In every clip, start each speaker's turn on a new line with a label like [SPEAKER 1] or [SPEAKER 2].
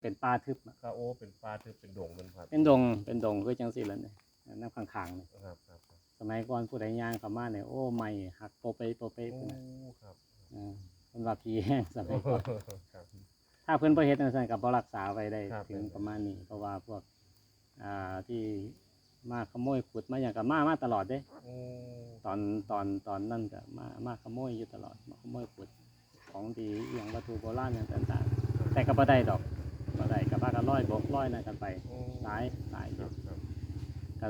[SPEAKER 1] เป็นป่าทึบอะ
[SPEAKER 2] ก็โอ้เป็นป่าทึบเป็นดงมันครับ
[SPEAKER 1] เป็นดงเป็นดงคือจังซี่แหล้วเนี่ยน้ำข้างๆเนี่ย
[SPEAKER 2] ครับครับครับ
[SPEAKER 1] สมัยก่อนผู้ใดย่างเข้ามาเนี่ยโอ้ไม่หักโปเปโปเป
[SPEAKER 2] โอ้
[SPEAKER 1] พุ่นน่ะ
[SPEAKER 2] ครับ
[SPEAKER 1] อ่าเพิ่นว่าผีแห้งสมัยก่อน
[SPEAKER 2] ครับ
[SPEAKER 1] ถ้าเพิ่นบ่เฮ็ดจังซั่นก็บ่รักษาไว้ได้
[SPEAKER 2] ครับ
[SPEAKER 1] ถึงประมาณนี้ เพราะว่าพวกอ่าที่มาขโมยขุดมาหยังก็มามาตลอดเด้
[SPEAKER 2] โอ้
[SPEAKER 1] ตอนตอนตอนนั้นก็มามาขโมยอยู่ตลอดมาขโมยขุดของดีอหย่างวัตถุโบราณอย่างต่างๆ แต่ก็บ่ได้ดอก บ่ได้ก็พากันร้อยบกร้อยนั่นกันไป
[SPEAKER 2] โอ้
[SPEAKER 1] หลายหลายอ
[SPEAKER 2] ครั
[SPEAKER 1] ยู่
[SPEAKER 2] บครับ
[SPEAKER 1] ก็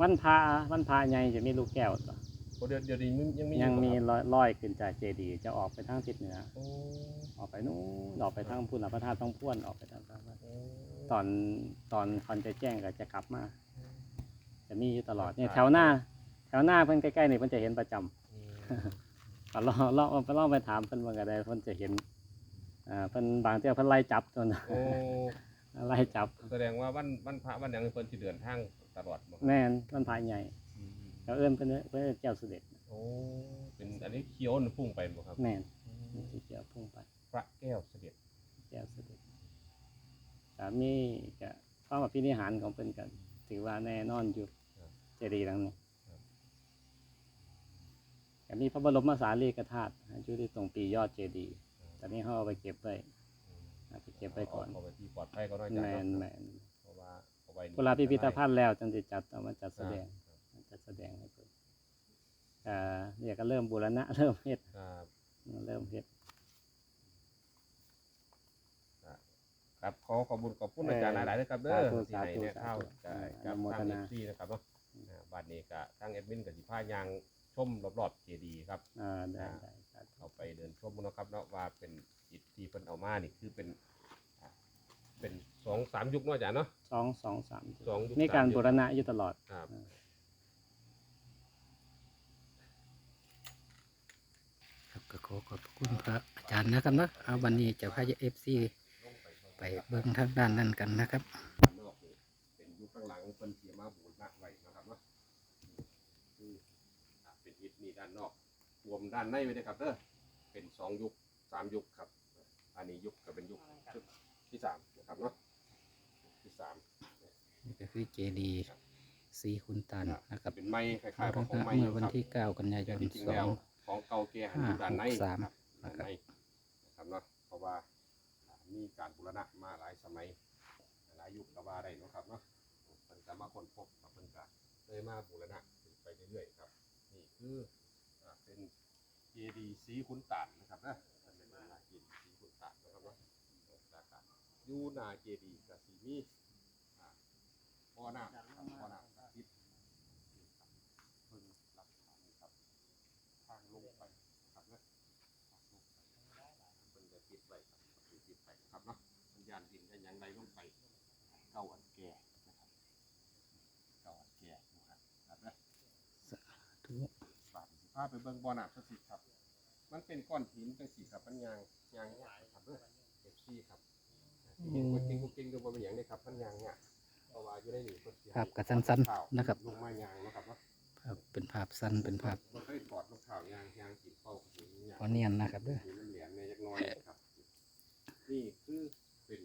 [SPEAKER 1] วันพระวันพระใหญ่จะมีลูกแก้วต่อ
[SPEAKER 2] โอ้เดี๋ยวเดี๋ยวนี้มันยังมี
[SPEAKER 1] ยังมี
[SPEAKER 2] อ
[SPEAKER 1] ร้อยร้อยขึ้นจากเจดีย์จะออกไปทางทิศเหนือ
[SPEAKER 2] โอ้
[SPEAKER 1] ออกไปนู้นออกไปทางพุทธพระธาตุต้องพ่วนออกไปทางนั้น
[SPEAKER 2] โอ้
[SPEAKER 1] ตอนตอนคอนจะแจ้งก็จะกลับมา จะมีอยู่ตลอดเนี่ยแถวหน้า แถวหน้าเพิ่นใกล้ๆนี่เพิ่นจะเห็นประจำ
[SPEAKER 2] อืม
[SPEAKER 1] ก็ลองลองลองไปถามเพิ่นว่าก็ได้เพิ่นจะเห็น อ่าเพิ่นบางเที่ยเพิ่นไล่จับจน
[SPEAKER 2] โอ้
[SPEAKER 1] ไล่จับ
[SPEAKER 2] แสดงว่าวันวันพระวันหยังเพิ่นสิเดินทางตลอดบ่
[SPEAKER 1] แม่นมันพายใหญ่
[SPEAKER 2] อืม
[SPEAKER 1] เขาเอิ้นเพิ่นเพิ่นแก้วเสด็จ
[SPEAKER 2] โอ้เป็นอันนี้เขียวนี่พุ่งไปบ่ครับ
[SPEAKER 1] แม่นนี่สิเกี่ยวพุ่งไป
[SPEAKER 2] พระแก้วเสด็จ
[SPEAKER 1] แก้วเสด็จสามีก็ความอภินิหารของเพิ่นก็ถือว่าแน่นอนอยู่เจดีย์หลังนี้ก็มีพระบรมสารีริกธาตุอยู่ที่ตรงปียอดเจดีย์ ตอนนี้เขาเอาไปเก็บไว้
[SPEAKER 2] อืม
[SPEAKER 1] เอาไปเก็บไว้ก่อน
[SPEAKER 2] เอาไปที่ปลอดภัยก็น้อยจั
[SPEAKER 1] แมน
[SPEAKER 2] เนาะ
[SPEAKER 1] แมน
[SPEAKER 2] เพราะว่าเอาไว้นี่
[SPEAKER 1] เวลาพิพิธภัณฑ์แล้วจังสิจัดเอามาจัดแสดง
[SPEAKER 2] ครับ
[SPEAKER 1] จัดแสดงให้เพิ่นอ่าเนี่ยก็เริ่มบูรณะเริ่มเฮ็ด
[SPEAKER 2] ครับ
[SPEAKER 1] เริ่มเฮ็ด
[SPEAKER 2] ครับขอขอบคุณขอบคุณอาจารย์หลายๆเลยครับเด้อที่ให้แนวข้าวจากจากทางเอฟซีนะครับเนาะอ่าบัดนี้ก็ทางแอดมินกับสิพายางชมรอบๆเจดีย์ครับ
[SPEAKER 1] อ่าได้ได้ได้
[SPEAKER 2] เอาไปเดินชมเนาะครับเนาะว่าเป็นอิฐที่เพิ่นเอามานี่คือเป็นอ่าเป็นสองสามยุคเนาะอาจารย์เนาะ
[SPEAKER 1] สองสองสาม
[SPEAKER 2] สองยุค
[SPEAKER 1] มีการ
[SPEAKER 2] สยุค
[SPEAKER 1] บูรณะอยู่ตลอด
[SPEAKER 2] ครับ
[SPEAKER 3] ครับก็ขอขอบคุณพระอาจารย์นะครับเนาะเอาวันนี้จะพาเอฟซีไปเบิ่งทางด้านนั้นกันนะครับ
[SPEAKER 2] ด้านนอกนี่เป็นยุคข้างหลังเพิ่นเสียมาบูรณะไว้นะครับเนาะคืออะเป็นอิฐนี่ด้านนอกรวมด้านในไว้ด้วยครับเด้อ เป็นสองยุคสามยุคครับ อันนี้ยุคก็เป็นยุคชุดที่สามนะครับเนาะที่สาม
[SPEAKER 3] นี่ก็คือเจดีย์สีคุณตันนะครับ
[SPEAKER 2] เป็นไม้คล้ายๆ
[SPEAKER 3] บูร
[SPEAKER 2] กับของ
[SPEAKER 3] ณะ
[SPEAKER 2] ไม้
[SPEAKER 3] เมื่อวัน
[SPEAKER 2] ครับ
[SPEAKER 3] ที่9กันยายน
[SPEAKER 2] จริงๆแล้วของเก่าแก่อยู่ด้านใน
[SPEAKER 3] ห้าหกสาม
[SPEAKER 2] ครับ
[SPEAKER 3] นะ
[SPEAKER 2] ด้าน
[SPEAKER 3] ครับ
[SPEAKER 2] ในนะครับเนาะเพราะว่าอ่ามีการบูรณะมาหลายสมัยหลายยุคก็ว่าได้เนาะครับเนาะเพิ่นก็มาค้นพบกับเพิ่นก็เลยมาบูรณะไปเรื่อยๆครับ นี่คืออ่าเป็น เจดีสีขุนตานนะครับนะมันเป็นหน้าเจดีสีขุนตานนะครับเนาะนะครับอยู่นาเจดีย์ก็สิมีอ่าบ่อน้ำครับบ่อน้ำศักดิ์สิทธิ์นี่ครับเพิ่นหลักฐานครับทางลงไปครับนะทางลงไปเพิ่นจะปิดไว้ครับปิดไปครับเนาะสัญญาณดินจะยังไรลงไป เก้าอันแก่นะครับเก้าอันแก่นะครับครับนะ
[SPEAKER 3] ทุก
[SPEAKER 2] บาทสิพาไปเบิ่งบ่อน้ำศักดิ์สิทธิ์ครับ มันเป็นก้อนหินจังซี่ครับมันยางยางยากครับเด้อเอฟซีครับเห็นคนจริงคนจริงดูบ่เป็นหยังเลยครับมันยางยากเพราะว่าอยู่ในนี่เพิ่นสิให้
[SPEAKER 3] ภาพกระสั้นๆนะครับ
[SPEAKER 2] ลงมายางเนาะครับเนาะ
[SPEAKER 3] ภาพเป็นภาพสั้นเป็นภาพ
[SPEAKER 2] บ่เคยถอดรองเท้ายางยางกินเป้าหินยาง
[SPEAKER 3] พอเนียนนะครับเด้อ
[SPEAKER 2] หินมันเหลียญในจักหน้อยครับ นี่คือเป็น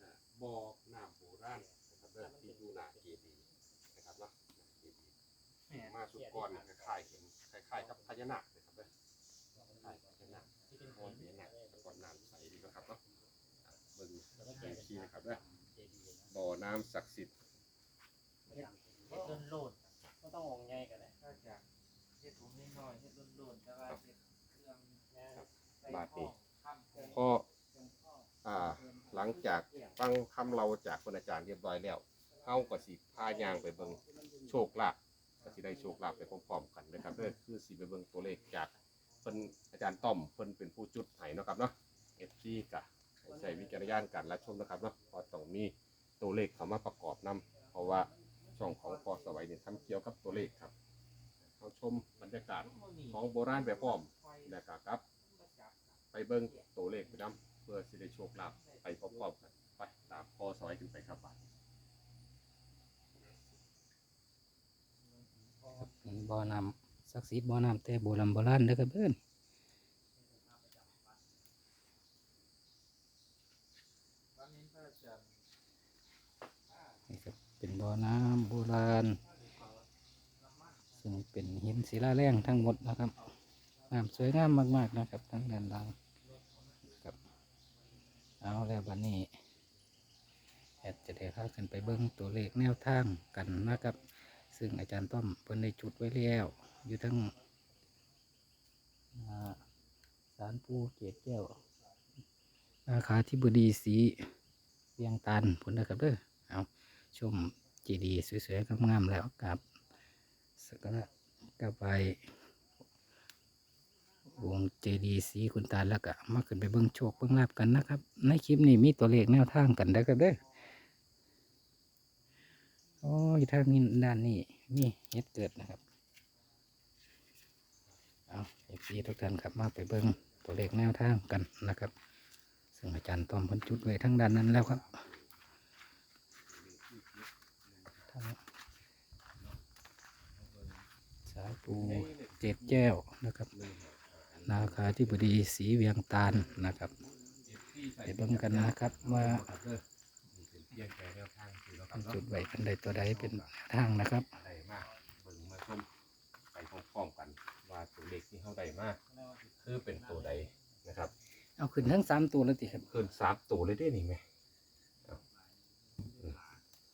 [SPEAKER 2] อ่าบ่อน้ำโบราณนะครับเด้อที่อยู่หน้าเจดีย์นะครับเนาะหน้าเจดีย์มาสุกรเนี่ยคล้ายๆเห็นค ล้ายๆกับพญานาคเลยครับเด้อคล้ายๆพญานาคมองพญานาคแต่ก่อนน้ำใสดีนะครับเนาะอะเบิ่งแผนที่นะครับเด้อบ่อน้ำศักดิ์สิทธิ์
[SPEAKER 1] เฮ็ดโลดก็ต้ององใหญ่กันเลย
[SPEAKER 4] ก็จากเฮ็ดผมน้อยๆเฮ็ดโดนๆแต่ว่าเฮ็ดเครื่องใส่
[SPEAKER 2] บาทนี้
[SPEAKER 4] ข้ามเครื่อง
[SPEAKER 2] พอ
[SPEAKER 4] เครื่องข้อ
[SPEAKER 2] อ่า หลังจากฟังคำเราจากคนอาจารย์เรียบร้อยแล้วเฮาก็สิพายางไปเบิ่งโชคลาภ ก็สิได้โชคลาภไปพร้อมๆกันนะครับเด้อคือสิไปเบิ่งตัวเลขจากเพิ่นอาจารย์ต้อมเพิ่นเป็นผู้จุดให้เนาะครับเนาะ FC ก็ให้ใช้วิจารณญาณการรับชมนะครับเนาะเพราะต้องมีตัวเลขเข้ามาประกอบนํเพราะว่าช่องของพอสวัยเนี่ยทำเกี่ยวกับตัวเลขครับเราชมบรรยากาศของโบราณไปพร้อมนะครับครับ ไปเบิ่งตัวเลขไปนํเพื่อสิได้โชคลาภไปพร้อมๆกันไปตามพอสวัยขึ้นไปครับบัด
[SPEAKER 3] บ่อน้ำศักดิ์สิทธิ์บ่อน้ำแต่โบราณโบราณเด้อครับเพื่อนนี่ครับเป็นบ่อน้ำโบราณ ซึ่งเป็นหินศิลาแรงทั้งหมดนะครับน้ำสวยงามมากๆนะครับทั้งด้านล่างครับเอาแล้ววันนี้แอดจะได้พากันไปเบิ้งตัวเลขแนวทางกันนะครับ ซึ่งอาจารย์ต้อมเพิ่นได้จุดไว้แล้ว อยู่ทั้งสารปูเกศแก้วราคาที่บดีสีเวียงตันผลนะครับเด้อเอาชมเจดีสวยๆงามๆแล้วกับสักการะกราบไหว้องเจดีสีคุณตาลแล้วก็มาขึ้นไปเบิ้งโชคเบิ้งลาบกันนะครับ ในคลิปนี้มีตัวเลขแนวทางกันนะครับเด้อ โอ้ยทางนี้ด้านนี้มีเฮ็ดเกิดนะครับเอาเอฟซีทุกท่านครับมาไปเบิ้งตัวเลขแนวทางกันนะครับ ซึ่งอาจารย์ต้อมพันจุดไว้ทั้งด้านนั้นแล้วครับสายปูเจ็ดแก้วนะครับ นาคาที่บดีสีเวียงตาลนะครับไปเบิ้งกันนะครับว่า
[SPEAKER 2] เป็นเพียงแค่แนวทางคือเรา
[SPEAKER 3] เพิ่น
[SPEAKER 2] ทำ
[SPEAKER 3] จุ
[SPEAKER 2] เนาะ
[SPEAKER 3] ดไว้กันใดตัวใดเป็นแนวทางนะครับ
[SPEAKER 2] ได้มากเบิ่งมาชมไปพร้อมๆกัน ว่าตัวเลขที่เขาได้มากคือเป็นตัวใดนะครับ
[SPEAKER 3] เอาขึ้นทั้งสามตัวแล้วติครับ
[SPEAKER 2] เพิ่นสามตัวเลยได้นี่ไหมเอาอืม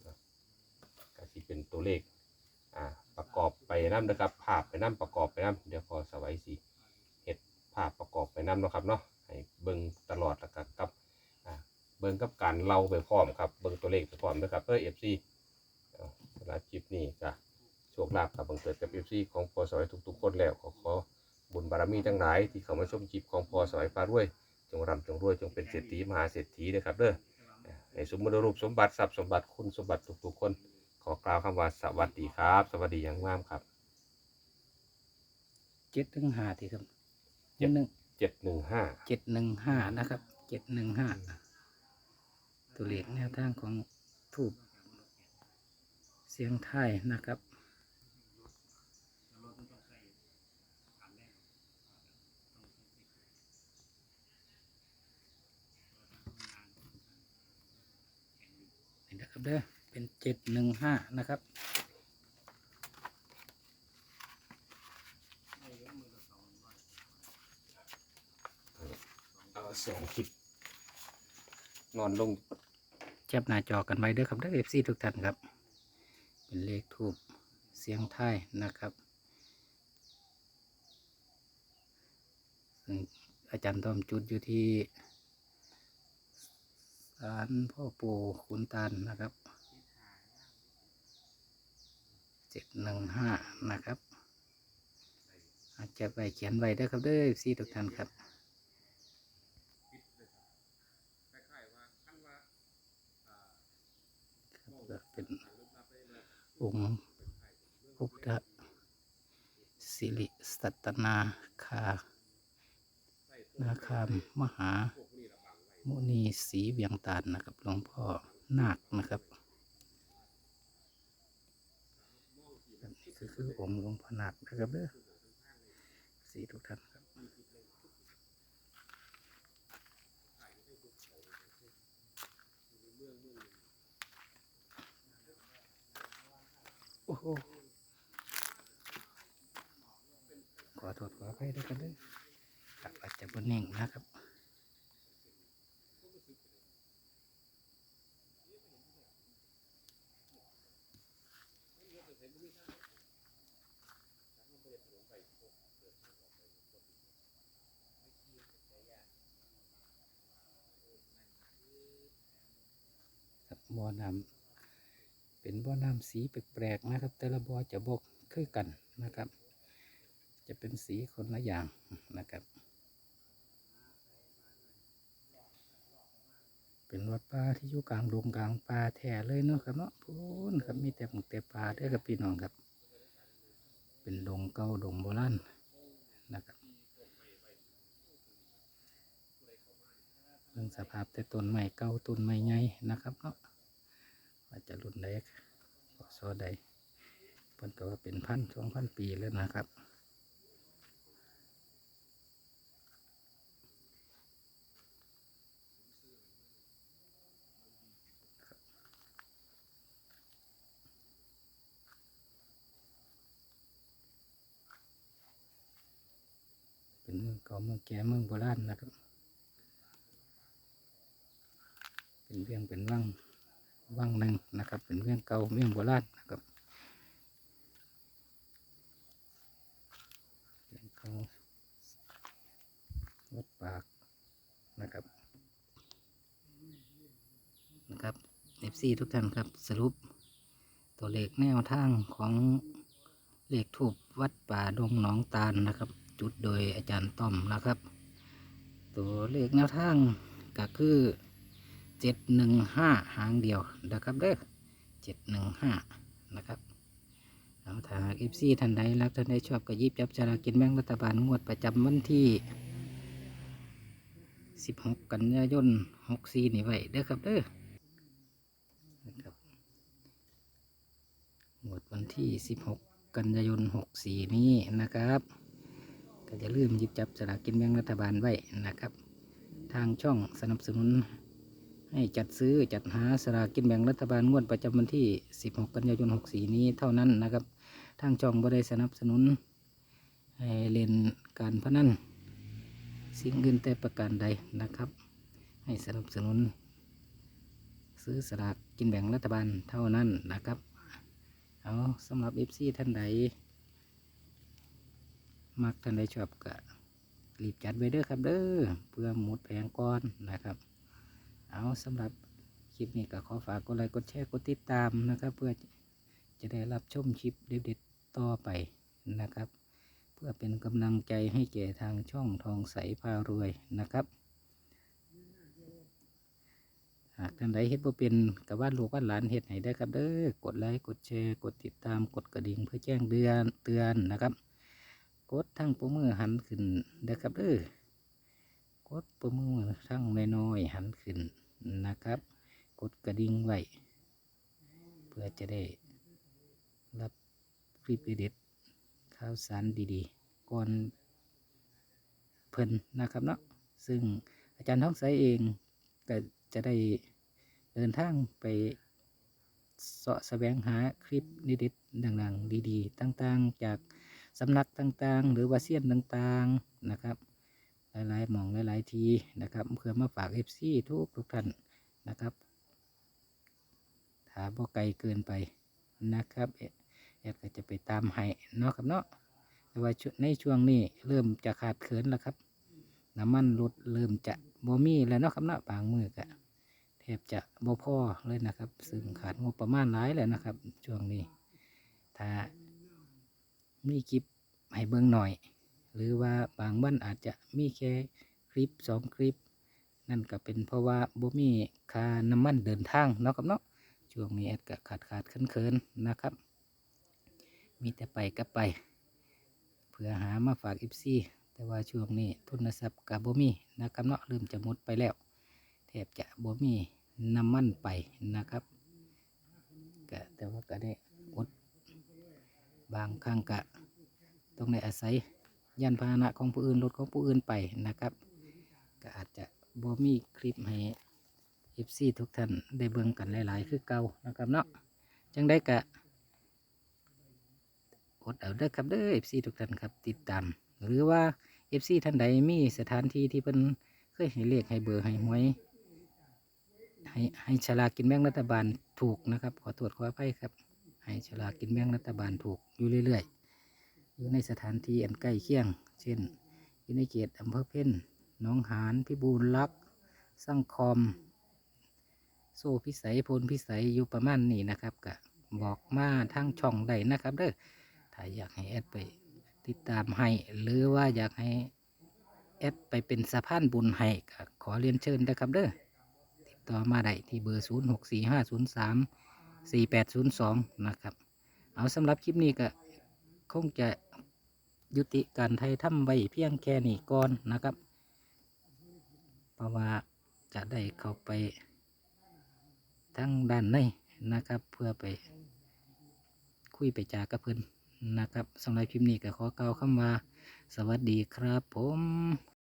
[SPEAKER 2] ครับก็สิเป็นตัวเลขอ่าประกอบไปน้ำนะครับภาพไปน้ำประกอบไปน้ำเดี๋ยวพอสวัยสิเห็ดภาพประกอบไปน้ำเนาะครับเนาะให้เบิ่งตลอดแล้วก็กับอ่า เบิ่งกับการเล่าไปพร้อมครับ เบิ่งตัวเลขไปพร้อมนะครับเพื่อเอฟซีสำหรับคลิปนี้ก็โชคลาภกับบังเกิดกับเอฟซีของพอสวัยทุกๆคนแล้วขอขอบุญบารมีทั้งหลาย ที่เข้ามาชมคลิปของพอสวัยฟ้ารวย จงร่ำจงรวยจงเป็นเศรษฐีมหาเศรษฐีนะครับเด้อในสมบูรณ์รูปสมบัติทรัพย์สมบัติคุณสมบัติทุกๆคน ขอกล่าวคำว่าสวัสดีครับ สวัสดีอย่างงามครับ
[SPEAKER 3] เจ็ดถึงห้าทีครับ
[SPEAKER 2] เจ็ด
[SPEAKER 3] หนึ่ง
[SPEAKER 2] เจ็ดหนึ่งห้า
[SPEAKER 3] เจ็ดหนึ่งห้านะครับเจ็ดหนึ่งห้า ตัวเลขแนวทางของทูบเสียงไทยนะครับนี่นะครับเด้อเป็นเจ็ดหนึ่งห้านะครับ
[SPEAKER 2] สองคลิป นอนลง
[SPEAKER 3] แคปหน้าจอกันไว้ด้อครับเด้อเอฟซีทุกท่านครับ เป็นเลขทูบเสียงไทยนะครับซึ่งอาจารย์ต้อมจุดอยู่ที่ศาลพ่อปู่ขุนตาลนะครับเจ็ดหนึ่งห้านะครับอาจจะไปเขียนไว้ด้ครับเด้อเอฟซีทุกท่านครับครับก็เป็น องค์พุทธสิริสัตนาคา นาคามมหามุนีศรีเวียงตาลนะครับหลวงพ่อนาคนะครับครับนี่คือคือองค์หลวงพ่อนาคนะครับเด้อสีทุกท่านครับ โอ้โหขอโทษขออภัยด้วยกันเด้อครับอาจจะบนเน่งนะครับบ่อน้ำเป็ น้ำสีแปลกๆนะครับ แต่ละบ่อจะบกคือกันนะครับ จะเป็นสีคนละอย่างนะครับ เป็นวัดป่าที่อยู่กลางดงกลางป่าแท้เลยเนาะครับเนาะพูนครับมีแต่หมกแต่ป่าด้อครับพี่น้องครับ เป็นดงเก่าดงโบราณนะครับเรื่องสภาพแต่ต้นไม้เก่าต้นไม้ใหญ่นะครับเนาะว่าจจะรุ่นใด โซไดเปนก็ว่าเป็นพันสองพันปีแล้วนะครับเป็นเมืองเก่าเมืองแก่เมืองโบราณนะครับ เป็นเรื่องเป็นว่างว่างหนึ่ง นะครับ เป็นเรื่องเก่าเมืองโบราณนะครับเรื่องเก่าวัดปากนะครับนะครับเอฟซีทุกท่านครับสรุป ตัวเลขแนวทางของเลขทูบวัดป่าดงหนองตาลนะครับ จุดโดยอาจารย์ต้อมนะครับ ตัวเลขแนวทางก็คือเจ็ดหนึ่งห้าหางเดียวนะครับเด้อ เจ็ดหนึ่งห้านะครับเอาถาเอฟซีท่านใดรักท่านใดชอบก็หยิบจับจารากินแบ่งรัฐบาลงวดประจำวันที่16กันยายน64นี่ไว้เด้อครับเด้อนะครับหมดวันที่16กันยายน64นี้นะครับ ก็จะลืมยิบจับสลากกินแบ่งรัฐบาลไว้นะครับ ทางช่องสนับสนุน ให้จัดซื้อจัดหาสลากกินแบ่งรัฐบาลงวดประจำวันที่ 16 กันยายน 64 นี้เท่านั้นนะครับ ทางช่องบ่ได้สนับสนุนให้เล่นการพนันสิ่งอื่นแต่ประการใดนะครับ ให้สนับสนุน ซื้อสลากกินแบ่งรัฐบาลเท่านั้นนะครับ เอาสำหรับเอฟซีท่านใดมักท่านใดชอบก็รีบจัดไว้เด้อครับเด้อเพื่อหมดแผงก่อนนะครับ เอาสำหรับคลิปนี้ก็ขอฝากกดไลค์กดแชร์กดติดตามนะครับ เพื่อจะได้รับชมคลิปเด็ดๆต่อไปนะครับ เพื่อเป็นกำลังใจให้แก่ทางช่องทองใสพารวยนะครับหากท่านใดเฮ็ดบ่เป็นกับว่าลูกว่าหลานเฮ็ดให้ได้ครับเด้อกดไลค์กดแชร์กดติดตามกดกระดิ่งเพื่อแจ้งเตือนเตือนนะครับ กดทั้งปุ่มมือหันขึ้นเด้ครับเด้อกดปุ่มมือทั้งน้อยๆหันขึ้น นะครับ กดกระดิ่งไว้ เพื่อจะได้รับคลิปเด็ดข่าวสารดีๆก่อนเพิ่นนะครับเนาะซึ่งอาจารย์ท้องใสเองก็จะได้เดินทางไปเสาะแสวงหาคลิปนิดๆดังๆ ดีๆ ต่างๆ จากสำนักต่างๆ หรือว่าเซียนต่างๆ นะครับ หลายๆหมองหลายๆทีนะครับเพื่อมาฝากเอฟซีทุกทุกท่านนะครับถาบ่ไกลเกินไปนะครับแอดก็จะไปตามให้เนาะครับเนาะแต่ว่าในช่วงนี้เริ่มจะขาดเขินแล้วครับน้ำมันลดเริ่มจะบ่มีแล้วเนาะครับเนาะบางมือกะแทบจะบ่พอเลยนะครับ ซึ่งขาดงบประมาณหลายแล้วนะครับ ช่วงนี้ ถ้ามีคลิปให้เบิ่งหน่อย หรือว่าบางวันอาจจะมีแค่คลิปสองคลิป นั่นก็เป็นเพราะว่าบ่มีค่าน้ำมันเดินทางเนาะครับเนาะช่วงนี้แอดก็ขาดขาดเขินเขินๆนะครับ มีแต่ไปกับไป เพื่อหามาฝากอิฟซีแต่ว่าช่วงนี้ทุนทรัพย์กับบ่มีนะครับเนาะเริ่มจะหมดไปแล้วแทบจะบ่มีน้ำมันไปนะครับก็แต่ว่าก็ได้อดบางครั้งก็ต้องได้อาศัย ยานพาหนะของผู้อื่นรถของผู้อื่นไปนะครับ ก็อาจจะบ่มีคลิปให้เอฟซีทุกท่านได้เบิ่งกันหลาย ๆ คือเก่านะครับเนาะจังได้กะกดเอาเด้อครับเด้อ FC ทุกท่านครับติดตาม หรือว่า FC ท่านใดมีสถานที่ที่เพิ่นเคยให้เลขให้เบอร์ให้หวยให้ให้ฉลากินแบ่งรัฐบาลถูกนะครับ ขอตรวจขออภัยครับ ให้ฉลากกินแบ่งรัฐบาลถูกอยู่เรื่อย ๆ อยู่ในสถานที่อันใกล้เคียง เช่นอยู่ในเขตอำเภอเพ่นหนองหานพิบูลลักษ์สร้างคอม โซ่พิสัยพลพิสัยอยู่ประมาณนี้นะครับก็บอกมาทางช่องได้นะครับเด้อถ้าอยากให้แอดไปติดตามให้ หรือว่าอยากให้แอดไปเป็นสะพานบุญให้ก็ขอเรียนเชิญนะครับเด้อติดต่อมาได้ที่เบอร์ 0 6 4 5 0 3 4 8 0 2 นะครับ เอาสำหรับคลิปนี้ก็คงจะ ยุติการไทยทำไว้เพียงแค่นี้ก่อนนะครับ เพราะว่าจะได้เข้าไปทั้งด้านในนะครับ เพื่อไปคุยไปจากับเพื่อนนะครับสำหรับคลิปนี้ก็ขอกล่าวคำว่า สวัสดีครับผม